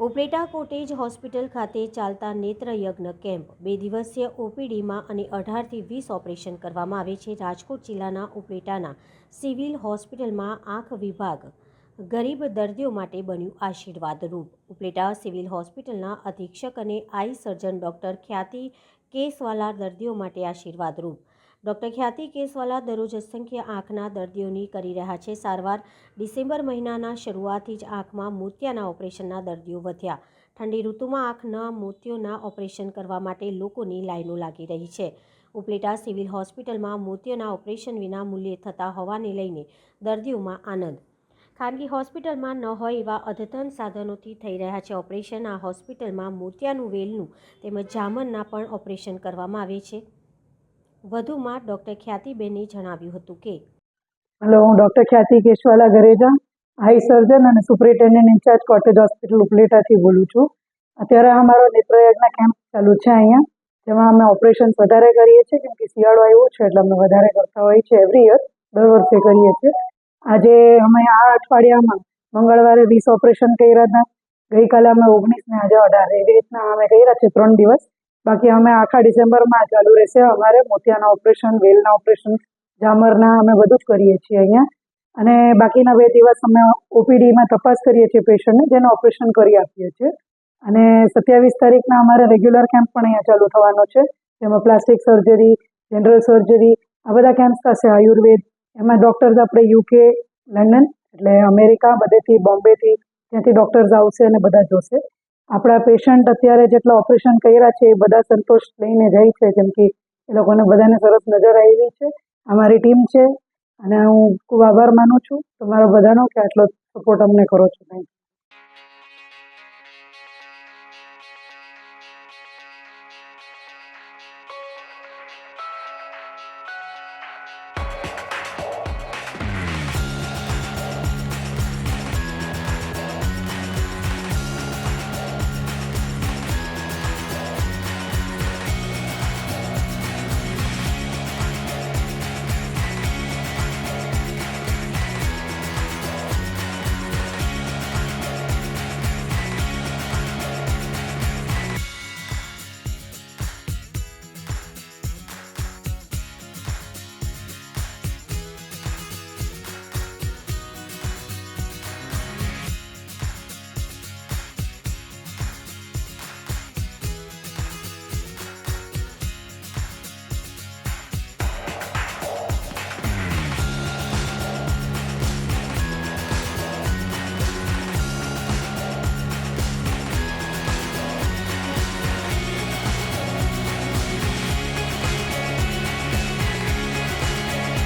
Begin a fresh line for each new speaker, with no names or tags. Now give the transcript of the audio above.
Upleta cottage hospital ખાતે ચાલતા નેત્ર યજ્ઞ કેમ્પ. બે દિવસીય ઓપીડીમાં અને અઢારથી વીસ ઓપરેશન કરવામાં આવે છે. રાજકોટ જિલ્લાના ઉપલેટાના સિવિલ હોસ્પિટલમાં આંખ વિભાગ ગરીબ દર્દીઓ માટે બન્યું આશીર્વાદરૂપ. ઉપલેટા સિવિલ હોસ્પિટલના અધિક્ષક અને આઈ સર્જન ડૉક્ટર ખ્યાતિ કેસવાલા દર્દીઓ માટે આશીર્વાદરૂપ. ડૉક્ટર ખ્યાતિ કેસવાલા દરરોજ અસંખ્ય આંખના દર્દીઓની કરી રહ્યા છે. સારવાર ડિસેમ્બર મહિનાના શરૂઆતથી જ આંખમાં મોતિયાના ઓપરેશનના દર્દીઓ વધ્યા. ઠંડી ઋતુમાં આંખના મોતિયોના ઓપરેશન કરવા માટે લોકોની લાઈનો લાગી રહી છે. ઉપલેટા સિવિલ હોસ્પિટલમાં મોતિયોના ઓપરેશન વિના મૂલ્યે થતા હોવાને લઈને દર્દીઓમાં આનંદ. ખાનગી હોસ્પિટલમાં ન હોય એવા અદ્યતન સાધનોથી થઈ રહ્યા છે ઓપરેશન. આ હોસ્પિટલમાં મોતિયાનું વેલનું તેમજ જામનના પણ ઓપરેશન કરવામાં આવે છે. વધુમાં ડૉક્ટર ખ્યાતિબેને જણાવ્યું હતું કે
હેલો, હું ડૉક્ટર ખ્યાતિ કેશવાલા ગરેજા આઈ સર્જન અને superintendent in charge cottage hospital ઉપલેટાથી બોલું છું. અત્યારે અમારો નેત્રયજ્ઞ કેમ્પ ચાલુ છે અહીંયા, જેમાં અમે ઓપરેશન વધારે કરીએ છીએ, કેમ કે શિયાળો આવ્યો છે, એટલે અમે વધારે કરતા હોય છે એવરી યર દર વર્ષે કરીએ છીએ. આજે અમે આ અઠવાડિયામાં મંગળવારે વીસ ઓપરેશન કર્યા હતા. ગઈકાલે અમે ઓગણીસ ને આજે અઢાર, એવી રીતના અમે કર્યા છે ત્રણ દિવસ. બાકી અમે આખા ડિસેમ્બરમાં ચાલુ રહેશે. અમારે મોતિયાના ઓપરેશન, વેલના ઓપરેશન, જામરના અમે બધું જ કરીએ છીએ અહીંયા. અને બાકીના બે દિવસ અમે ઓપીડીમાં તપાસ કરીએ છીએ પેશન્ટને, જેને ઓપરેશન કરી આપીએ છીએ. અને સત્યાવીસ તારીખના અમારે રેગ્યુલર કેમ્પ પણ અહીંયા ચાલુ થવાનો છે. જેમાં પ્લાસ્ટિક સર્જરી, જનરલ સર્જરી, આ બધા કેમ્પ થશે આયુર્વેદ, એમાં ડૉક્ટર્સ આપણે યુકે, લંડન, એટલે અમેરિકા, બધેથી બોમ્બેથી ત્યાંથી ડૉક્ટર્સ આવશે અને બધા જોશે. આપણા પેશન્ટ અત્યારે જેટલા ઓપરેશન કર્યા છે, એ બધા સંતોષ લઈને જાય છે. જેમ કે એ લોકોને બધાને સરસ નજર આવી છે. અમારી ટીમ છે અને હું ખૂબ આભાર માનું છું. તમારો બધાનો કે આટલો સપોર્ટ અમને કરો છો. થેન્ક